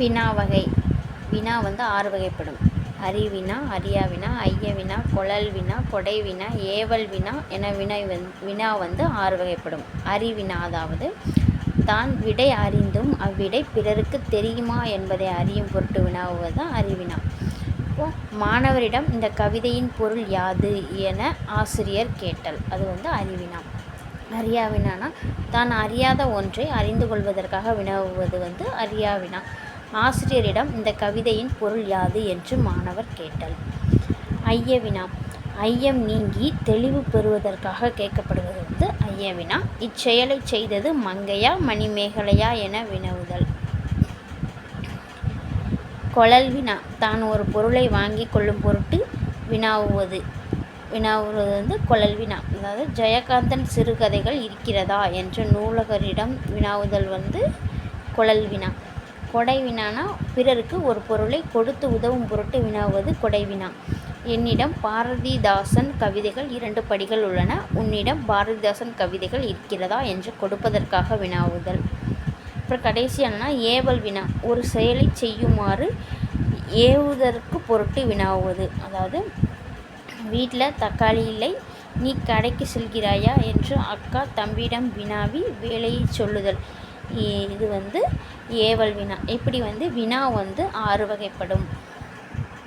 வினா வகை. வினா வந்து ஆறு வகைப்படும். அறிவினா அறியாவினா ஐயவினா ஐய வினா கொடை வினா ஏவல் வினா என வினை வந் வினா வந்து ஆறு வகைப்படும். அறிவினா அதாவது தான் விடை அறிந்தும் அவ்விடை பிறருக்கு தெரியுமா என்பதை அறியும் பொருட்டு வினாவுவது தான் அறிவினா இப்போ மாணவரிடம் இந்த கவிதையின் பொருள் யாது என ஆசிரியர் கேட்டல். அது வந்து அறிவினா அறியாவினானா தான் அறியாத ஒன்றை அறிந்து கொள்வதற்காக வினவுவது வந்து அறியாவினா ஆசிரியரிடம் இந்த கவிதையின் பொருள் யாது? என்று மாணவர் கேட்டல். ஐயவினா ஐயம் நீங்கி தெளிவு பெறுவதற்காக கேட்கப்படுவது வந்து ஐயவினா இச்செயலை செய்தது மங்கையா மணிமேகலையா என வினவுதல். கொழல் வினா தான் ஒரு பொருளை வாங்கி கொள்ளும் பொருட்டு வினாவுவது. வினாவுவது வந்து கொழல் வினா அதாவது ஜெயகாந்தன் சிறுகதைகள் இருக்கிறதா? என்ற நூலகரிடம் வினாவுதல் வந்து கொளல் வினா கொடை வினானா பிறருக்கு ஒரு பொருளை கொடுத்து உதவும் பொருட்டு வினாவுவது கொடை வினா. என்னிடம் பாரதிதாசன் கவிதைகள் இரண்டு படிகள் உள்ளன. உன்னிடம் பாரதிதாசன் கவிதைகள் இருக்கிறதா என்று கொடுப்பதற்காக வினாவுதல். அப்புறம் கடைசியானா ஏவல் வினா. ஒரு செயலை செய்யுமாறு ஏவுதற்கு பொருட்டு வினாவுவது. அதாவது வீட்டில் தக்காளி இல்லை நீ கடைக்கு செல்கிறாயா என்று அக்கா தம்பியிடம் வினாவி வேலையை சொல்லுதல். இது வந்து ஏவல் வினா. இப்படி வந்து வினா வந்து ஆறு வகைப்படும்.